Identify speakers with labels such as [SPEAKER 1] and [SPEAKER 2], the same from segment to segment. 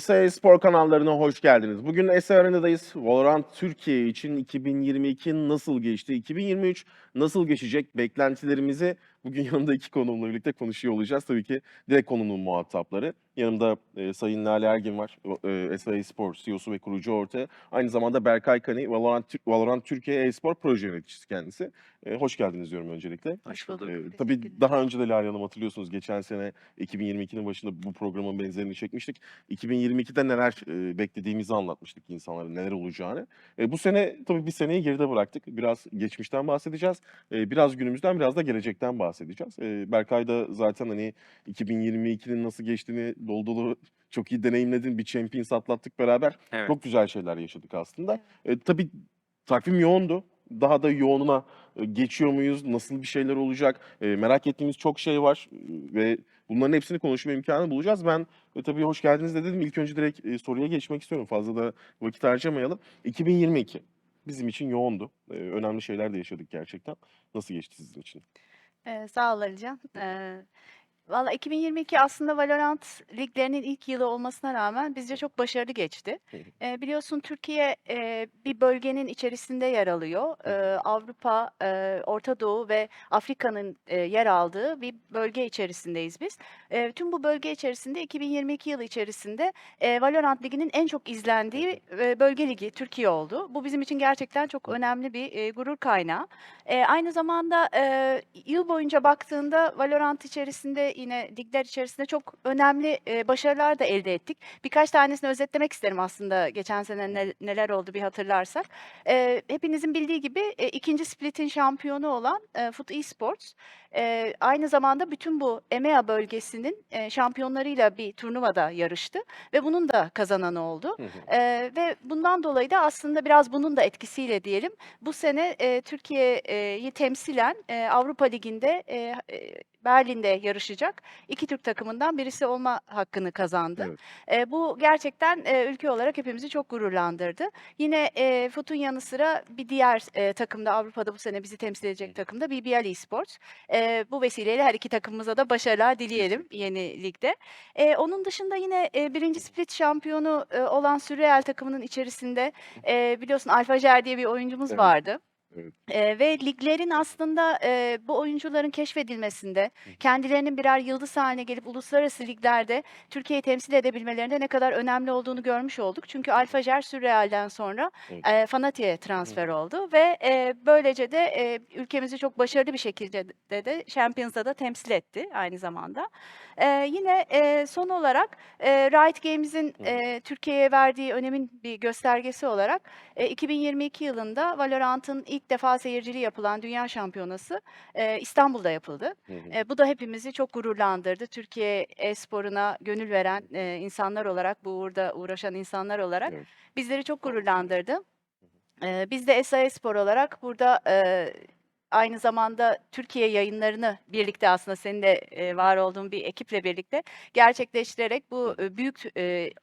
[SPEAKER 1] SA Spor kanallarına hoş geldiniz. Bugün SA Arena'dayız. Valorant Türkiye için 2022 nasıl geçti? 2023 nasıl geçecek? Beklentilerimizi bugün yanımda iki konuğumla birlikte konuşuyor olacağız. Tabii ki direkt konunun muhatapları. Yanımda e, Sayın Lale Ergin var. E, SA Spor CEO'su ve kurucu ortağı. Aynı zamanda Berkay Kani, Valorant, Valorant Türkiye e-spor proje yöneticisi kendisi. E, hoş geldiniz diyorum öncelikle.
[SPEAKER 2] Hoş bulduk. Teşekkürler.
[SPEAKER 1] tabii daha önce de Lale Hanım hatırlıyorsunuz geçen sene 2022'nin başında bu programın benzerini çekmiştik. 2022'de neler e, beklediğimizi anlatmıştık insanlara neler olacağını. E, bu sene tabii bir seneyi geride bıraktık. Biraz geçmişten bahsedeceğiz. E, biraz günümüzden biraz da gelecekten bahsedeceğiz. E, Berkay da zaten hani 2022'nin nasıl geçtiğini dolu dolu çok iyi deneyimledin. Bir Champions atlattık beraber.
[SPEAKER 2] Evet.
[SPEAKER 1] Çok güzel şeyler yaşadık aslında. E, tabii takvim yoğundu. Daha da yoğununa e, geçiyor muyuz? Nasıl bir şeyler olacak? E, merak ettiğimiz çok şey var e, ve bunların hepsini konuşma imkanı bulacağız. Ben e, tabii hoş geldiniz de dedim. İlk önce direkt e, soruya geçmek istiyorum. Fazla da vakit harcamayalım. 2022 bizim için yoğundu. E, önemli şeyler de yaşadık gerçekten. Nasıl geçti sizin için?
[SPEAKER 2] Ee, sağ ol Alican. Ee, valla 2022 aslında Valorant liglerinin ilk yılı olmasına rağmen bizce çok başarılı geçti.
[SPEAKER 1] Hı hı.
[SPEAKER 2] Ee, biliyorsun Türkiye e, bir bölgenin içerisinde yer alıyor. Ee, Avrupa, e, Orta Doğu ve Afrika'nın e, yer aldığı bir bölge içerisindeyiz biz. E, tüm bu bölge içerisinde 2022 yılı içerisinde e, Valorant Ligi'nin en çok izlendiği e, bölge ligi Türkiye oldu. Bu bizim için gerçekten çok önemli bir e, gurur kaynağı. Eee, aynı zamanda, eee, yıl boyunca baktığında Valorant içerisinde yine ligler içerisinde çok önemli, eee, başarılar da elde ettik. Birkaç tanesini özetlemek isterim aslında geçen sene ne neler oldu bir hatırlarsak. Eee, hepinizin bildiği gibi, eee, 2. Split'in şampiyonu olan, eee, Foot Esports, eee, aynı zamanda bütün bu EMEA bölgesinin, eee, şampiyonlarıyla bir turnuvada yarıştı ve bunun da kazananı oldu.
[SPEAKER 1] Hı hı.
[SPEAKER 2] Eee, ve bundan dolayı da aslında biraz bunun da etkisiyle diyelim, bu sene, eee, Türkiye'yi temsilen, eee, Avrupa Ligi'nde, eee, Berlin'de yarışacak 2 Türk takımından birisi olma hakkını kazandı.
[SPEAKER 1] Evet.
[SPEAKER 2] Eee, bu gerçekten, eee, ülke olarak hepimizi çok gururlandırdı. Yine, eee, Foot'un yanı sıra bir diğer, eee, takım da Avrupa'da bu sene bizi temsil edecek takım da BBL Esports. Eee, bu vesileyle her 2 takımımıza da başarılar dileyelim yeni ligde. Eee, onun dışında yine, eee, 1. Split şampiyonu, eee, olan Sürreal takımının içerisinde, eee, biliyorsun Alfajer diye bir oyuncumuz
[SPEAKER 1] Evet.
[SPEAKER 2] vardı.
[SPEAKER 1] Evet.
[SPEAKER 2] Eee, ve liglerin aslında, eee, bu oyuncuların keşfedilmesinde,
[SPEAKER 1] Hı hı.
[SPEAKER 2] kendilerinin birer yıldız haline gelip uluslararası liglerde Türkiye'yi temsil edebilmelerinde ne kadar önemli olduğunu görmüş olduk. Çünkü Alfajer Sürreal'den sonra,
[SPEAKER 1] Evet.
[SPEAKER 2] eee, Fanatik'e transfer oldu ve, eee, böylece de, eee, ülkemizi çok başarılı bir şekilde de de Champions'da da temsil etti aynı zamanda. Eee, yine, eee, son olarak, eee, Riot Games'in,
[SPEAKER 1] Hı hı.
[SPEAKER 2] eee, Türkiye'ye verdiği önemin bir göstergesi olarak, eee, 2022 yılında Valorant'ın ilk defa seyircili yapılan dünya şampiyonası, eee, İstanbul'da yapıldı.
[SPEAKER 1] Hı hı.
[SPEAKER 2] Eee, bu da hepimizi çok gururlandırdı. Türkiye e-sporuna gönül veren, eee, insanlar olarak, bu uğurda uğraşan insanlar olarak
[SPEAKER 1] Evet.
[SPEAKER 2] bizleri çok gururlandırdı. Eee, biz de SA Spor olarak burada, eee, aynı zamanda Türkiye yayınlarını birlikte aslında senin de, var olduğun bir ekiple birlikte gerçekleştirerek bu, büyük,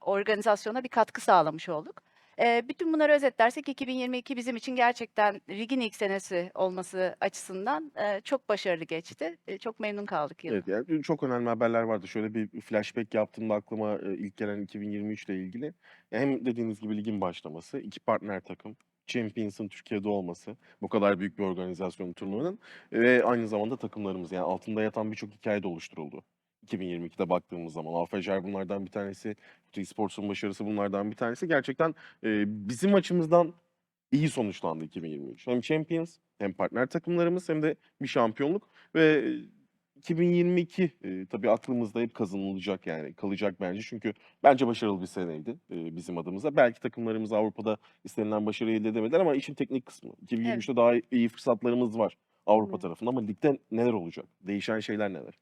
[SPEAKER 2] organizasyona bir katkı sağlamış olduk. Eee, bütün bunları özetlersek 2022 bizim için gerçekten ligin ilk senesi olması açısından, eee, çok başarılı geçti. Eee, çok memnun kaldık yıldan.
[SPEAKER 1] Evet, yani çok önemli haberler vardı. Şöyle bir flashback yaptığımda aklıma e, ilk gelen 2023 ile ilgili. Hem dediğiniz gibi ligin başlaması, iki partner takım, Champions'ın Türkiye'de olması, bu kadar büyük bir organizasyon turnuvanın ve aynı zamanda takımlarımız yani altında yatan birçok hikaye de oluşturuldu. 2022'de baktığımız zaman Alfajer bunlardan bir tanesi, T-Sports'un başarısı bunlardan bir tanesi. Gerçekten e, bizim açımızdan iyi sonuçlandı 2023. Hem Champions hem partner takımlarımız hem de bir şampiyonluk ve 2022 e, tabii aklımızda hep kazanılacak yani kalacak bence. Çünkü bence başarılı bir seneydi e, bizim adımıza. Belki takımlarımız Avrupa'da istenilen başarıyı elde edemediler ama işin teknik kısmı. 2023'te daha iyi fırsatlarımız var Avrupa
[SPEAKER 2] Evet.
[SPEAKER 1] tarafında ama ligde neler olacak? Değişen şeyler neler?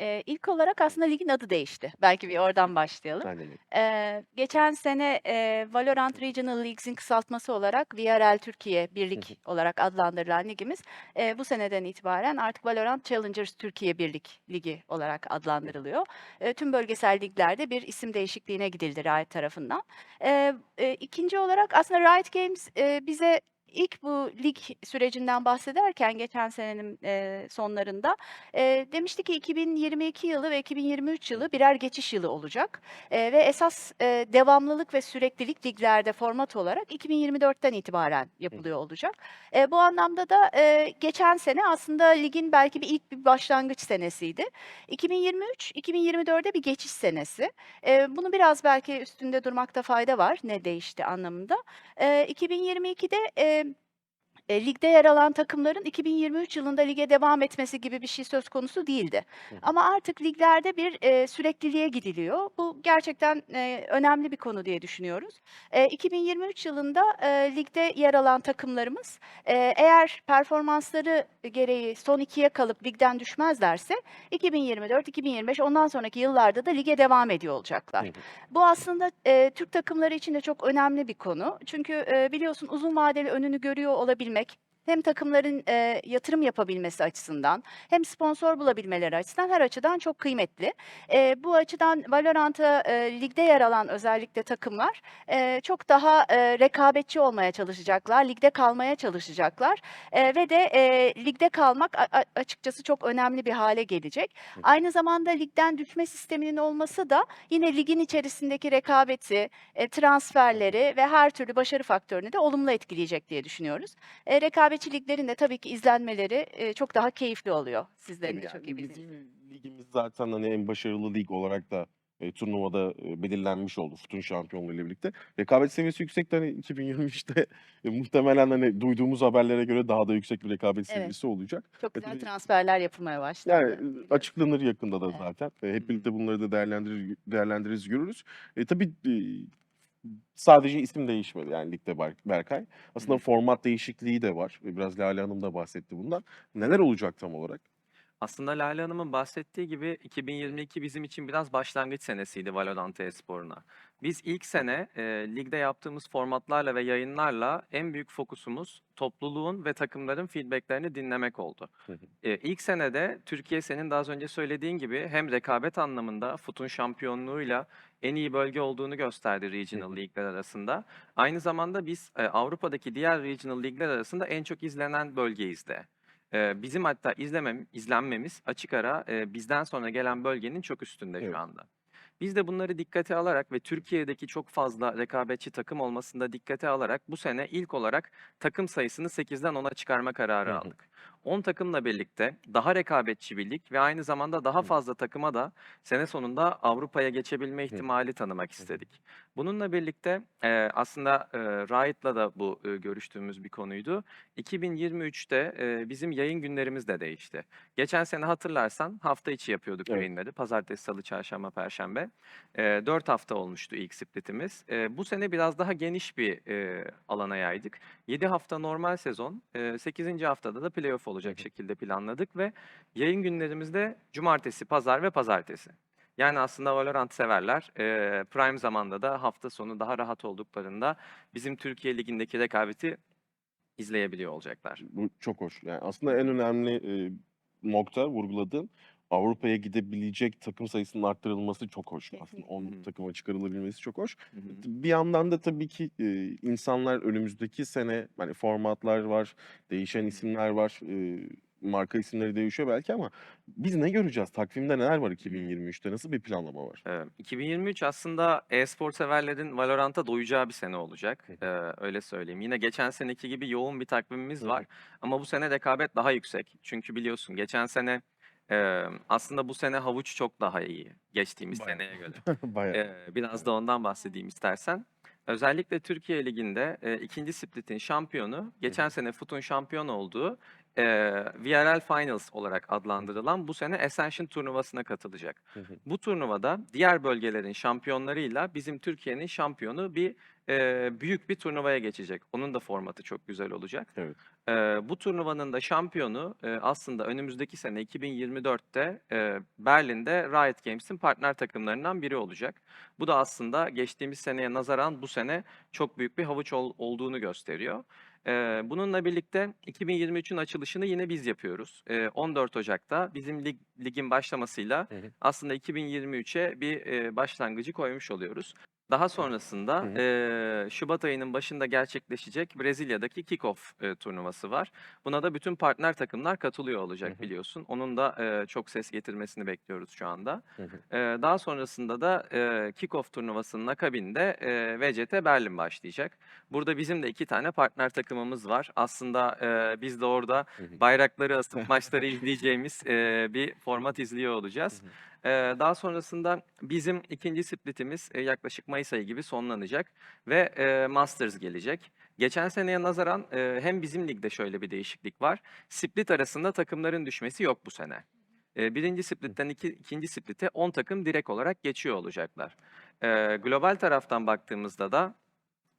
[SPEAKER 2] Eee, ilk olarak aslında ligin adı değişti. Belki bir oradan başlayalım.
[SPEAKER 1] Aynen öyle.
[SPEAKER 2] Eee, geçen sene, eee, Valorant Regional Leagues'in kısaltması olarak VRL Türkiye
[SPEAKER 1] Hı hı.
[SPEAKER 2] olarak adlandırılan ligimiz, eee, bu seneden itibaren artık Valorant Challengers Türkiye Birlik Ligi olarak adlandırılıyor. Eee, tüm bölgesel liglerde bir isim değişikliğine gidildi Riot tarafından. Eee, eee, 2'nci olarak aslında Riot Games, eee, bize ilk bu lig sürecinden bahsederken geçen senenin, eee, sonlarında, eee, demişti ki 2022 yılı ve 2023
[SPEAKER 1] Hı
[SPEAKER 2] yılı birer geçiş yılı olacak, eee, ve esas, eee, devamlılık ve süreklilik liglerde format olarak 2024'ten itibaren yapılıyor olacak. Eee, bu anlamda da, eee, geçen sene aslında ligin belki bir ilk bir başlangıç senesiydi. 2023, 2024'e bir geçiş senesi. Eee, bunu biraz belki üstünde durmakta fayda var, ne değişti anlamında. Eee, 2022'de, eee, eee, ligde yer alan takımların 2023 yılında lige devam etmesi gibi bir şey söz konusu değildi.
[SPEAKER 1] Hı.
[SPEAKER 2] Ama artık liglerde bir, eee, sürekliliğe gidiliyor. Bu gerçekten, eee, önemli bir konu diye düşünüyoruz. Eee, 2023 yılında, eee, ligde yer alan takımlarımız, eee, eğer performansları gereği son 2'ye kalıp ligden düşmezlerse 2024, 2025 ondan sonraki yıllarda da lige devam ediyor olacaklar.
[SPEAKER 1] hı.
[SPEAKER 2] Bu aslında, eee, Türk takımları için de çok önemli bir konu. Çünkü, eee, biliyorsun uzun vadeli önünü görüyor olabilmek demek hem takımların, eee, yatırım yapabilmesi açısından hem sponsor bulabilmeleri açısından her açıdan çok kıymetli. Eee, bu açıdan Valorant'a, eee, ligde yer alan özellikle takımlar, eee, çok daha, eee, rekabetçi olmaya çalışacaklar, ligde kalmaya çalışacaklar, eee, ve de, eee, ligde kalmak açıkçası çok önemli bir hâle gelecek. Aynı zamanda ligden düşme sisteminin olması da yine ligin içerisindeki rekabeti,
[SPEAKER 1] hı.
[SPEAKER 2] transferleri ve her türlü başarı faktörünü de olumlu etkileyecek diye düşünüyoruz. Eee, rekabetçi liglerin de tabii ki izlenmeleri, eee, çok daha keyifli oluyor. Sizlerin de çok iyi
[SPEAKER 1] yani
[SPEAKER 2] bildiğiniz
[SPEAKER 1] bizim ligimiz zaten, hani, en başarılı lig olarak da, eee, turnuvada, eee, belirlenmiş oldu FUT'un şampiyonluğuyla birlikte. Rekabet seviyesi yüksekti. Hani, 2023'te, eee, muhtemelen, hani, duyduğumuz haberlere göre daha da yüksek bir rekabet
[SPEAKER 2] Evet.
[SPEAKER 1] seviyesi olacak.
[SPEAKER 2] Çok
[SPEAKER 1] E,
[SPEAKER 2] güzel transferler yapılmaya
[SPEAKER 1] Yani,
[SPEAKER 2] başlandı.
[SPEAKER 1] ııı, açıklanır yakında da
[SPEAKER 2] Evet.
[SPEAKER 1] zaten. Eee, hep birlikte bunları da değerlendirir değerlendiririz, görürüz. E, tabii, iii, sadece isim değişmedi yani ligde Ber Berkay. Aslında format değişikliği de var biraz Lale Hanım da bahsetti bundan. Neler olacak tam olarak?
[SPEAKER 3] Aslında Lale Hanım'ın bahsettiği gibi 2022 bizim için biraz başlangıç senesiydi Valorant e-sporuna. Biz ilk sene, eee, ligde yaptığımız formatlarla ve yayınlarla en büyük fokusumuz topluluğun ve takımların feedback'lerini dinlemek oldu. Eee, ilk senede Türkiye senin az önce söylediğin gibi hem rekabet anlamında FUT'un şampiyonluğuyla en iyi bölge olduğunu gösterdi regional ligler arasında. Aynı zamanda biz, eee, Avrupa'daki diğer regional ligler arasında en çok izlenen bölgeyiz de. Eee, bizim hatta izlemem izlenmemiz açık ara, eee, bizden sonra gelen bölgenin çok üstünde
[SPEAKER 1] Evet.
[SPEAKER 3] şu anda. Biz de bunları dikkate alarak ve Türkiye'deki çok fazla rekabetçi takım olmasını da dikkate alarak bu sene ilk olarak takım sayısını 8'den 10'a çıkarma kararı aldık. 10 takımla birlikte daha rekabetçi bir lig ve aynı zamanda daha fazla takıma da sene sonunda Avrupa'ya geçebilme ihtimali tanımak istedik. Bununla birlikte, aslında, Riot'la da bu, görüştüğümüz bir konuydu. 2023'te, eee, bizim yayın günlerimiz de değişti. Geçen sene hatırlarsan hafta içi yapıyorduk
[SPEAKER 1] Evet.
[SPEAKER 3] yayınları. Pazartesi, salı, çarşamba, perşembe. Eee, 4 hafta olmuştu ilk split'imiz. Bu sene biraz daha geniş bir, alana yaydık. 7 hafta normal sezon, eee, 8'inci haftada da playoff
[SPEAKER 1] Hı
[SPEAKER 3] olacak şekilde planladık ve yayın günlerimiz de cumartesi, pazar ve pazartesi. Yani aslında Valorant severler, eee, prime zamanda da hafta sonu daha rahat olduklarında bizim Türkiye Ligi'ndeki rekabeti izleyebiliyor olacaklar.
[SPEAKER 1] Bu çok hoş. Yani aslında en önemli, eee, nokta vurguladığın Avrupa'ya gidebilecek takım sayısının arttırılması çok hoş. Aslında
[SPEAKER 2] Kesinlikle.
[SPEAKER 1] 10
[SPEAKER 3] Hı hı.
[SPEAKER 1] takıma çıkarılabilmesi çok hoş.
[SPEAKER 3] Hı hı.
[SPEAKER 1] Bir yandan da tabii ki, eee, insanlar önümüzdeki sene, hani, formatlar var, değişen isimler var, eee, marka isimleri değişiyor belki ama biz ne göreceğiz? Takvimde neler var
[SPEAKER 3] Hı hı.
[SPEAKER 1] 2023'te? Nasıl bir planlama var?
[SPEAKER 3] Eee, 2023 aslında e-spor severlerin Valorant'a doyacağı bir sene olacak. Eee, öyle söyleyeyim. Yine geçen seneki gibi yoğun bir takvimimiz var ama bu sene rekabet daha yüksek. Çünkü biliyorsun geçen sene, emm, aslında bu sene havuç çok daha iyi geçtiğimiz
[SPEAKER 1] Bayağı.
[SPEAKER 3] seneye göre.
[SPEAKER 1] Bayağı.
[SPEAKER 3] Eee, biraz da ondan bahsedeyim istersen. Özellikle Türkiye Ligi'nde, eee, 2'nci split'in şampiyonu,
[SPEAKER 1] Hı
[SPEAKER 3] geçen
[SPEAKER 1] hı.
[SPEAKER 3] sene FUT'un şampiyon olduğu, eee, VRL Finals olarak adlandırılan bu sene Ascension turnuvasına katılacak.
[SPEAKER 1] Hı hı.
[SPEAKER 3] Bu turnuvada diğer bölgelerin şampiyonlarıyla bizim Türkiye'nin şampiyonu bir, eee, büyük bir turnuvaya geçecek. Onun da formatı çok güzel olacak.
[SPEAKER 1] Evet.
[SPEAKER 3] Eee, bu turnuvanın da şampiyonu eee, aslında önümüzdeki sene 2024'te eee, Berlin'de Riot Games'in partner takımlarından biri olacak. Bu da aslında geçtiğimiz seneye nazaran bu sene çok büyük bir havuç ol- olduğunu gösteriyor. Eee, bununla birlikte 2023'ün açılışını yine biz yapıyoruz. Eee, 14 Ocak'ta bizim lig, ligin başlamasıyla
[SPEAKER 1] hı.
[SPEAKER 3] aslında 2023'e bir eee, başlangıcı koymuş oluyoruz. Daha sonrasında
[SPEAKER 1] Hı
[SPEAKER 3] eee, Şubat ayının başında gerçekleşecek Brezilya'daki Kickoff eee, turnuvası var. Buna da bütün partner takımlar katılıyor olacak
[SPEAKER 1] Hı hı.
[SPEAKER 3] biliyorsun. Onun da eee, çok ses getirmesini bekliyoruz şu anda.
[SPEAKER 1] Hı hı.
[SPEAKER 3] Eee, daha sonrasında da eee Kickoff turnuvasının akabinde eee VCT Berlin başlayacak. Burada bizim de iki tane partner takımımız var. Aslında eee, biz de orada bayrakları asıp maçları izleyeceğimiz eee, bir format izliyor olacağız. Eee, daha sonrasında bizim ikinci splitimiz eee, yaklaşık Mayıs ayı gibi sonlanacak ve eee, Masters gelecek. Geçen seneye nazaran eee, hem bizim ligde şöyle bir değişiklik var. Split arasında takımların düşmesi yok bu sene. Eee, birinci splitten iki, ikinci splite 10 takım direkt olarak geçiyor olacaklar. Eee, global taraftan baktığımızda da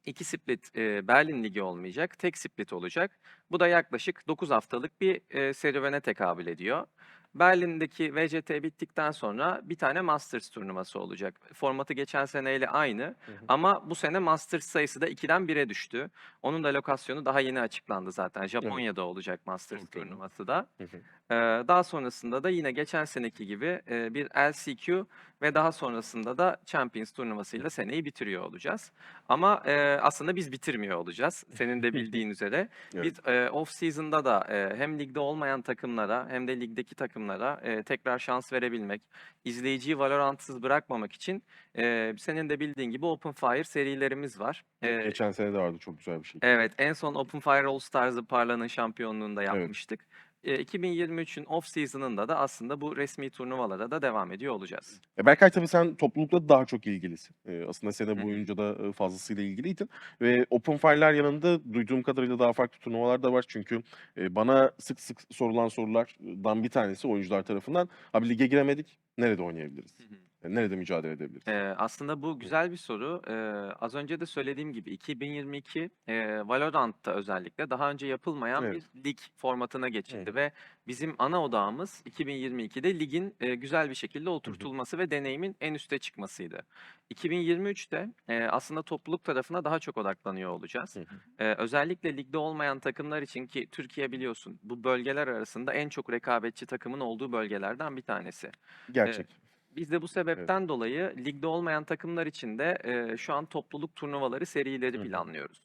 [SPEAKER 3] iki split eee, Berlin Ligi olmayacak, tek split olacak. Bu da yaklaşık 9 haftalık bir eee, serüvene tekabül ediyor. Berlin'deki VCT bittikten sonra bir tane Masters turnuvası olacak. Formatı geçen seneyle aynı
[SPEAKER 1] Hı hı.
[SPEAKER 3] ama bu sene Masters sayısı da 2'den 1'e düştü. Onun da lokasyonu daha yeni açıklandı zaten. Japonya'da olacak Masters
[SPEAKER 1] Çok iyi.
[SPEAKER 3] turnuvası da.
[SPEAKER 1] Hı hı.
[SPEAKER 3] Eee, daha sonrasında da yine geçen seneki gibi eee, bir LCQ ve daha sonrasında da Champions turnuvasıyla seneyi bitiriyor olacağız. Ama eee, aslında biz bitirmiyor olacağız. Senin de bildiğin üzere.
[SPEAKER 1] Evet.
[SPEAKER 3] Biz eee, off season'da da eee, hem ligde olmayan takımlara hem de ligdeki takımlara eee, tekrar şans verebilmek, izleyiciyi Valorant'sız bırakmamak için eee, senin de bildiğin gibi Open Fire serilerimiz var. Eee,
[SPEAKER 1] Geçen sene de vardı çok güzel bir şey.
[SPEAKER 3] Evet, en son Open Fire All Stars'ı Parla'nın şampiyonluğunda yapmıştık. Eee, 2023'ün off season'ında da aslında bu resmi turnuvalara da devam ediyor olacağız.
[SPEAKER 1] E, Berkay tabii sen toplulukla daha çok ilgilisin. Eee, aslında
[SPEAKER 3] Hı
[SPEAKER 1] sene
[SPEAKER 3] hı.
[SPEAKER 1] boyunca da fazlasıyla ilgiliydin ve Open Fire'lar yanında duyduğum kadarıyla daha farklı turnuvalar da var. Çünkü eee, bana sık sık sorulan sorulardan bir tanesi oyuncular tarafından abi lige giremedik nerede oynayabiliriz? E, Nerede mücadele edebiliriz?
[SPEAKER 3] Eee, aslında bu güzel bir soru. Eee, az önce de söylediğim gibi 2022 eee, Valorant'ta özellikle daha önce yapılmayan
[SPEAKER 1] Evet.
[SPEAKER 3] bir lig formatına geçildi
[SPEAKER 1] hı.
[SPEAKER 3] ve bizim ana odağımız 2022'de ligin eee, güzel bir şekilde oturtulması ve deneyimin en üste çıkmasıydı. 2023'te eee, aslında topluluk tarafına daha çok odaklanıyor olacağız.
[SPEAKER 1] Hı
[SPEAKER 3] özellikle ligde olmayan takımlar için ki Türkiye biliyorsun bu bölgeler arasında en çok rekabetçi takımın olduğu bölgelerden bir tanesi.
[SPEAKER 1] Gerçek.
[SPEAKER 3] Biz de bu sebepten dolayı ligde olmayan takımlar için de eee, şu an topluluk turnuvaları serileri
[SPEAKER 1] Hı
[SPEAKER 3] planlıyoruz.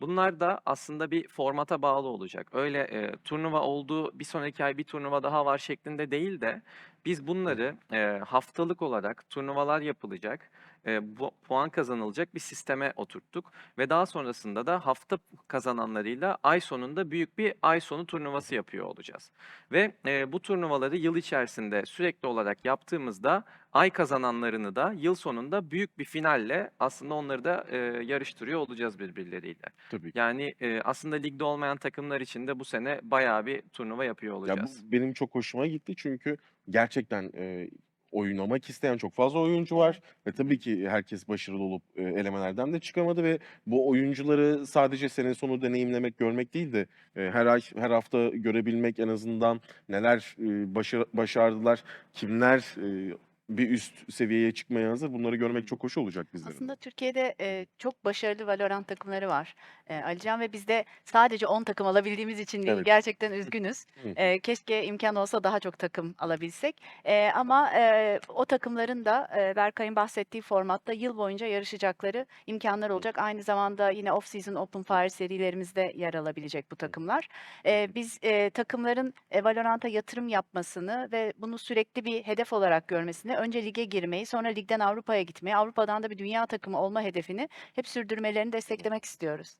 [SPEAKER 3] Bunlar da aslında bir formata bağlı olacak. Öyle eee, turnuva olduğu bir sonraki ay bir turnuva daha var şeklinde değil de biz bunları eee, haftalık olarak turnuvalar yapılacak, eee, bu, puan kazanılacak bir sisteme oturttuk ve daha sonrasında da hafta kazananlarıyla ay sonunda büyük bir ay sonu turnuvası yapıyor olacağız. Ve eee, bu turnuvaları yıl içerisinde sürekli olarak yaptığımızda ay kazananlarını da yıl sonunda büyük bir finalle aslında onları da eee, yarıştırıyor olacağız birbirleriyle.
[SPEAKER 1] Tabii ki.
[SPEAKER 3] Yani eee, aslında ligde olmayan takımlar için de bu sene bayağı bir turnuva yapıyor
[SPEAKER 1] Ya
[SPEAKER 3] olacağız.
[SPEAKER 1] bu benim çok hoşuma gitti çünkü gerçekten eee, oynamak isteyen çok fazla oyuncu var ve tabii ki herkes başarılı olup eee, elemelerden de çıkamadı ve bu oyuncuları sadece sene sonu deneyimlemek, görmek değil de eee, her ay, her hafta görebilmek en azından neler eee, başa- başardılar, kimler eee, bir üst seviyeye çıkmaya hazır bunları görmek çok hoş olacak bizlerin. de.
[SPEAKER 2] Aslında Türkiye'de eee, çok başarılı Valorant takımları var. Eee, Alican ve biz de sadece 10 takım alabildiğimiz için değil,
[SPEAKER 1] Evet.
[SPEAKER 2] gerçekten üzgünüz. Eee, keşke imkan olsa daha çok takım alabilsek. Eee, ama eee, o takımların da eee, Berkay'ın bahsettiği formatta yıl boyunca yarışacakları imkanlar olacak. Aynı zamanda yine off-season Open Fire serilerimizde yer alabilecek bu takımlar. Eee, biz eee, takımların e, Valorant'a yatırım yapmasını ve bunu sürekli bir hedef olarak görmesini, önce lige girmeyi, sonra ligden Avrupa'ya gitmeyi, Avrupa'dan da bir dünya takımı olma hedefini hep sürdürmelerini desteklemek istiyoruz.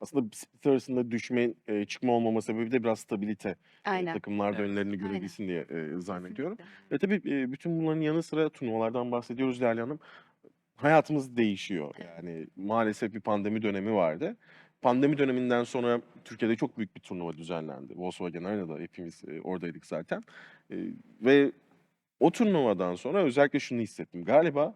[SPEAKER 1] Aslında split arasında düşme, eee, çıkma olmama sebebi de biraz stabilite. Eee,
[SPEAKER 2] Aynen.
[SPEAKER 1] takımlarda
[SPEAKER 3] Evet.
[SPEAKER 1] önlerini
[SPEAKER 2] Aynen.
[SPEAKER 1] görebilsin diye eee, zannediyorum.
[SPEAKER 2] Kesinlikle.
[SPEAKER 1] E tabii bütün bunların yanı sıra turnuvalardan bahsediyoruz Lale Hanım. Hayatımız değişiyor. Yani maalesef bir pandemi dönemi vardı. Pandemi döneminden sonra Türkiye'de çok büyük bir turnuva düzenlendi. Volkswagen Arena'da hepimiz oradaydık zaten. Ve o turnuvadan sonra özellikle şunu hissettim. Galiba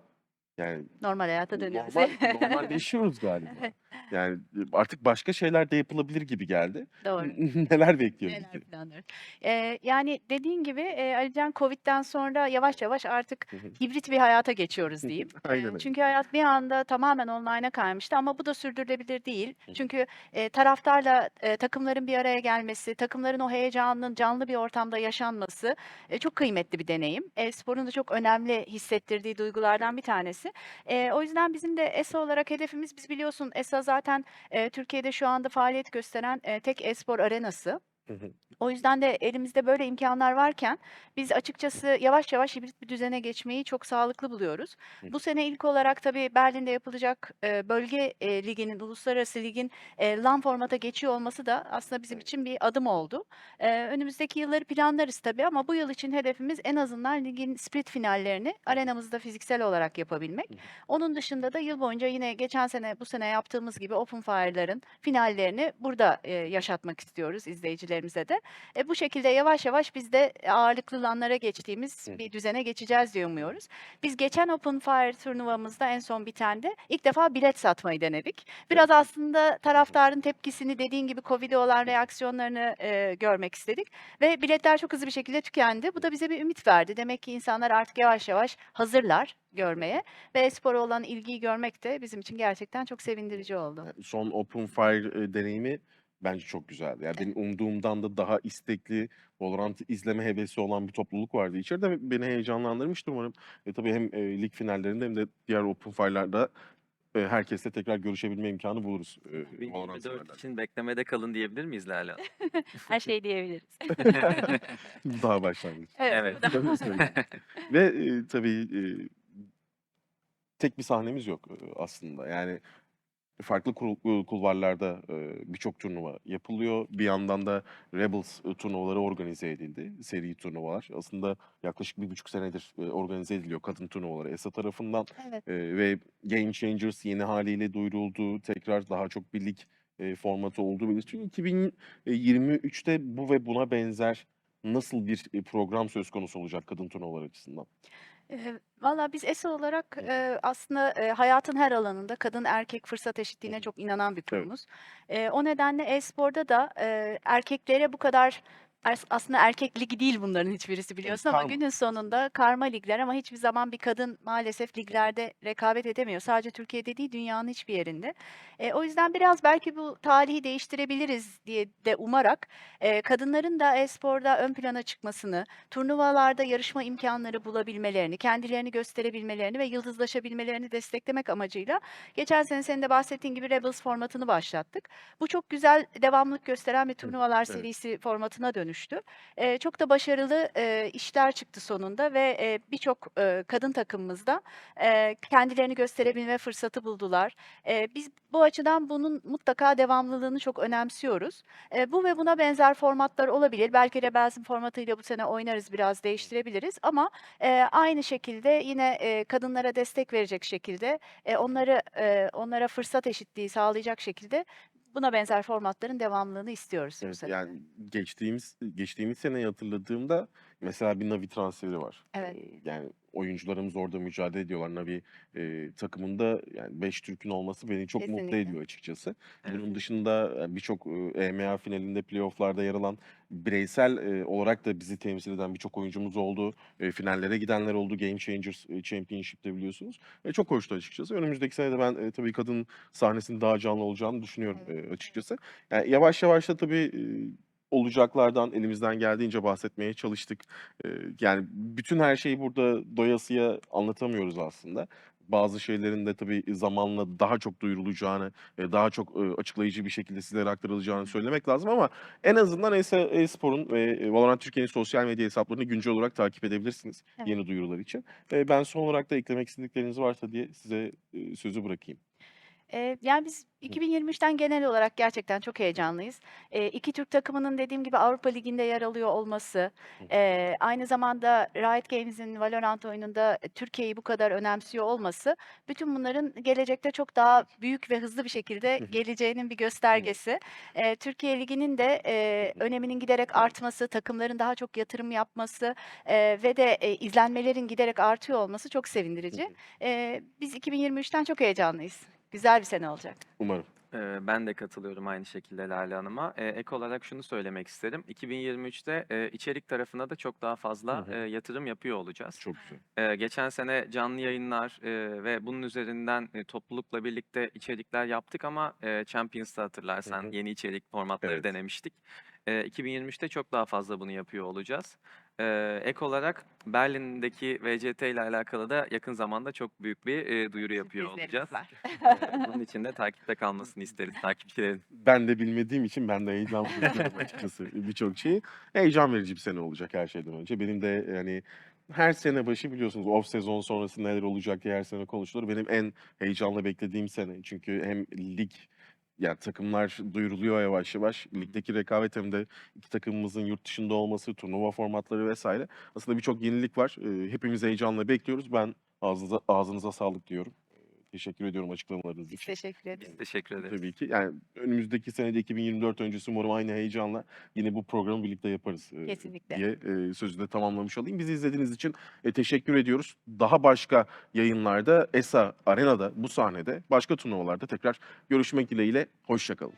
[SPEAKER 1] Yani
[SPEAKER 2] Normal hayata dönüyoruz.
[SPEAKER 1] normal normalleşiyoruz galiba. Yani, eee, artık başka şeyler de yapılabilir gibi geldi.
[SPEAKER 2] Doğru.
[SPEAKER 1] Neler bekliyor
[SPEAKER 2] Neler
[SPEAKER 1] bizi?
[SPEAKER 2] planlıyoruz? Eee, yani, dediğin gibi, eee, Alican COVID'den sonra yavaş yavaş artık
[SPEAKER 1] Hı hı.
[SPEAKER 2] hibrit bir hayata geçiyoruz diyeyim.
[SPEAKER 1] Aynen
[SPEAKER 2] Eee,
[SPEAKER 1] öyle.
[SPEAKER 2] çünkü hayat bir anda tamamen online'a kaymıştı ama bu da sürdürülebilir değil.
[SPEAKER 1] Hı hı.
[SPEAKER 2] Çünkü, eee, taraftarla, eee, takımların bir araya gelmesi, takımların o heyecanının canlı bir ortamda yaşanması, eee, çok kıymetli bir deneyim. E-sporun da çok önemli hissettirdiği duygulardan bir tanesi. Eee, o yüzden bizim de ESA olarak hedefimiz, biz biliyorsun ESA zaten, eee, Türkiye'de şu anda faaliyet gösteren, eee, tek e-spor arenası.
[SPEAKER 1] Hı hı.
[SPEAKER 2] O yüzden de elimizde böyle imkânlar varken biz açıkçası yavaş yavaş hibrit bir düzene geçmeyi çok sağlıklı buluyoruz.
[SPEAKER 1] Hı.
[SPEAKER 2] Bu sene ilk olarak tabii Berlin'de yapılacak, eee, bölge, eee, liginin, uluslararası ligin, eee, LAN formata geçiyor olması da aslında bizim için bir adım oldu. Önümüzdeki yılları planlarız tabii ama bu yıl için hedefimiz en azından ligin split finallerini arenamızda fiziksel olarak yapabilmek.
[SPEAKER 1] Hı.
[SPEAKER 2] Onun dışında da yıl boyunca yine geçen sene, bu sene yaptığımız gibi Open Fire'ların finallerini burada, yaşatmak istiyoruz izleyicilerimize de. E, bu şekilde yavaş yavaş biz de ağırlıklı LAN'lara geçtiğimiz bir düzene geçeceğiz diye umuyoruz. Biz geçen Open Fire turnuvamızda en son bitende ilk defa bilet satmayı denedik. Biraz aslında taraftarın tepkisini, dediğin gibi COVID'e olan reaksiyonlarını, eee, görmek istedik ve biletler çok hızlı bir şekilde tükendi. Bu da bize bir ümit verdi. Demek ki insanlar artık yavaş yavaş hazırlar görmeye ve e-spora olan ilgiyi görmek de bizim için gerçekten çok sevindirici oldu.
[SPEAKER 1] Son Open Fire, eee, deneyimi bence çok güzeldi. Yani, benim umduğumdan da daha istekli, Valorant'ı izleme hevesi olan bir topluluk vardı içeride ve beni heyecanlandırmıştır umarım. E, tabii hem, eee, lig finallerinde hem de diğer Open Fire'larda, eee, herkesle tekrar görüşebilme imkânı buluruz, Valorant
[SPEAKER 3] 2024
[SPEAKER 1] severlerle.
[SPEAKER 3] için beklemede kalın diyebilir miyiz Lale Hanım?
[SPEAKER 2] Her şey diyebiliriz.
[SPEAKER 1] Daha başlangıç.
[SPEAKER 2] Evet,
[SPEAKER 3] Evet.
[SPEAKER 1] Ve, eee, tabii, eee, tek bir sahnemiz yok, eee, aslında. Yani, farklı kul ııı, kulvarlarda, birçok turnuva yapılıyor. Bir yandan da Rebels, turnuvaları organize edildi, seri turnuvalar. Aslında yaklaşık 1,5 senedir, eee, organize ediliyor kadın turnuvaları ESA tarafından,
[SPEAKER 2] Evet.
[SPEAKER 1] ve Game Changers yeni hâliyle duyuruldu. Tekrar daha çok bir lig, eee, formatı olduğu belirtiliyor. 2023'te bu ve buna benzer nasıl bir, eee, program söz konusu olacak kadın turnuvalar açısından?
[SPEAKER 2] Eee, valla biz ESA olarak,
[SPEAKER 1] Hı hı.
[SPEAKER 2] eee, aslında, eee, hayatın her alanında kadın erkek fırsat
[SPEAKER 1] Hı
[SPEAKER 2] eşitliğine
[SPEAKER 1] hı.
[SPEAKER 2] çok inanan bir
[SPEAKER 1] Evet.
[SPEAKER 2] kurumuz. Eee, o nedenle e-sporda da, eee, erkeklere bu kadar as aslında erkek ligi değil bunların hiçbirisi biliyorsun ama
[SPEAKER 1] karma
[SPEAKER 2] günün sonunda karma ligler ama hiçbir zaman bir kadın maalesef liglerde rekabet edemiyor. Sadece Türkiye'de değil, dünyanın hiçbir yerinde. Eee, o yüzden biraz belki bu tarihi değiştirebiliriz diye de umarak, eee, kadınların da e-sporda ön plana çıkmasını, turnuvalarda yarışma imkânları bulabilmelerini, kendilerini gösterebilmelerini ve yıldızlaşabilmelerini desteklemek amacıyla geçen sene senin de bahsettiğin gibi Rebels formatını başlattık. Bu çok güzel devamlılık gösteren bir turnuvalar serisi formatına dönüştü. Eee, çok da başarılı, eee, işler çıktı sonunda ve, eee, birçok, eee, kadın takımımız da, eee, kendilerini gösterebilme fırsatı buldular. Eee, biz bu açıdan bunun mutlaka devamlılığını çok önemsiyoruz. Eee, bu ve buna benzer formatlar olabilir. Belki Rebels'in formatıyla bu sene oynarız, biraz değiştirebiliriz ama, eee, aynı şekilde yine, eee, kadınlara destek verecek şekilde, eee, onları, eee, onlara fırsat eşitliği sağlayacak şekilde buna benzer formatların devamlılığını istiyoruz
[SPEAKER 1] Evet, yani, geçtiğimiz geçtiğimiz seneyi hatırladığımda mesela bir Navi transferi var.
[SPEAKER 2] Evet.
[SPEAKER 1] Yani, oyuncularımız orada mücadele ediyorlar. Navi, eee, takımında, yani, 5 Türk'ün olması beni çok mutlu
[SPEAKER 2] Kesinlikle.
[SPEAKER 1] ediyor açıkçası. Bunun dışında, birçok, ııı, EMEA finalinde, playoff'larda yer alan, bireysel, eee, olarak da bizi temsil eden birçok oyuncumuz oldu. Eee, finallere gidenler oldu Game Changers, eee, Championship'te biliyorsunuz. Eee, çok hoştu açıkçası. Önümüzdeki sene de ben, eee, tabii kadın sahnesinin daha canlı olacağını düşünüyorum,
[SPEAKER 2] evet.
[SPEAKER 1] açıkçası. Yani, yavaş yavaş da tabii, eee, olacaklardan elimizden geldiğince bahsetmeye çalıştık. Yani, bütün her şeyi burada doyasıya anlatamıyoruz aslında. Bazı şeylerin de tabii zamanla daha çok duyurulacağını, daha çok, açıklayıcı bir şekilde sizlere aktarılacağını söylemek lazım ama en azından Espor'un ve, eee, Valorant Türkiye'nin sosyal medya hesaplarını güncel olarak takip edebilirsiniz
[SPEAKER 2] Evet.
[SPEAKER 1] yeni duyurular için. Ben son olarak da eklemek istedikleriniz varsa diye size, sözü bırakayım.
[SPEAKER 2] Eee, yani, biz 2023'ten genel olarak gerçekten çok heyecanlıyız. Eee, 2 Türk takımının dediğim gibi Avrupa Ligi'nde yer alıyor olması,
[SPEAKER 1] Hı.
[SPEAKER 2] eee, aynı zamanda Riot Games'in Valorant oyununda, Türkiye'yi bu kadar önemsiyor olması, bütün bunların gelecekte çok daha büyük ve hızlı bir şekilde
[SPEAKER 1] Hı hı.
[SPEAKER 2] geleceğinin bir göstergesi. Eee, Türkiye Ligi'nin de, eee,
[SPEAKER 1] Hı hı.
[SPEAKER 2] öneminin giderek artması, takımların daha çok yatırım yapması, eee, ve de, eee, izlenmelerin giderek artıyor olması çok
[SPEAKER 1] Hı
[SPEAKER 2] sevindirici.
[SPEAKER 1] hı.
[SPEAKER 2] Eee, biz 2023'ten çok heyecanlıyız. Güzel bir sene olacak.
[SPEAKER 1] Umarım.
[SPEAKER 3] Eee, ben de katılıyorum aynı şekilde Lale Hanım'a. Eee, ek olarak şunu söylemek isterim. 2023'te, eee, içerik tarafına da çok daha fazla,
[SPEAKER 1] hı.
[SPEAKER 3] eee, yatırım yapıyor olacağız.
[SPEAKER 1] Çok güzel.
[SPEAKER 3] Eee, geçen sene canlı yayınlar, eee, ve bunun üzerinden, eee, toplulukla birlikte içerikler yaptık ama, eee, Champions'ta hatırlarsan
[SPEAKER 1] hı.
[SPEAKER 3] yeni içerik formatları
[SPEAKER 1] Evet.
[SPEAKER 3] denemiştik. Eee, 2023'te çok daha fazla bunu yapıyor olacağız. Eee, ek olarak Berlin'deki VCT ile alakalı da yakın zamanda çok büyük bir, eee, duyuru yapıyor
[SPEAKER 2] Sürprizlerimiz
[SPEAKER 3] olacağız.
[SPEAKER 2] var.
[SPEAKER 3] Eee, bunun için de takipte kalmasını isteriz takipçilerin.
[SPEAKER 1] Ben de bilmediğim için ben de heyecan duyuyorum açıkçası birçok şeyi. Heyecan verici bir sene olacak her şeyden önce. Benim de, yani, her sene başı biliyorsunuz off sezon sonrası neler olacak diye her sene konuşulur. Benim en heyecanla beklediğim sene. Çünkü hem lig, ya, takımlar duyuruluyor yavaş yavaş. Ligdeki rekabet hem de 2 takımımızın yurt dışında olması, turnuva formatları vs. Aslında birçok yenilik var. Hepimiz heyecanla bekliyoruz. Ben ağzınıza ağzınıza sağlık diyorum. Teşekkür ediyorum açıklamalarınız
[SPEAKER 2] Biz
[SPEAKER 1] için.
[SPEAKER 2] teşekkür ederiz.
[SPEAKER 3] Biz teşekkür ederiz.
[SPEAKER 1] Tabii ki. Yani, önümüzdeki sene de 2024 öncesi umarım aynı heyecanla yine bu programı birlikte yaparız,
[SPEAKER 2] Kesinlikle.
[SPEAKER 1] diye, sözü de tamamlamış olayım. Bizi izlediğiniz için, teşekkür ediyoruz. Daha başka yayınlarda, ESA Arena'da, bu sahnede, başka turnuvalarda tekrar görüşmek dileğiyle, hoşça kalın.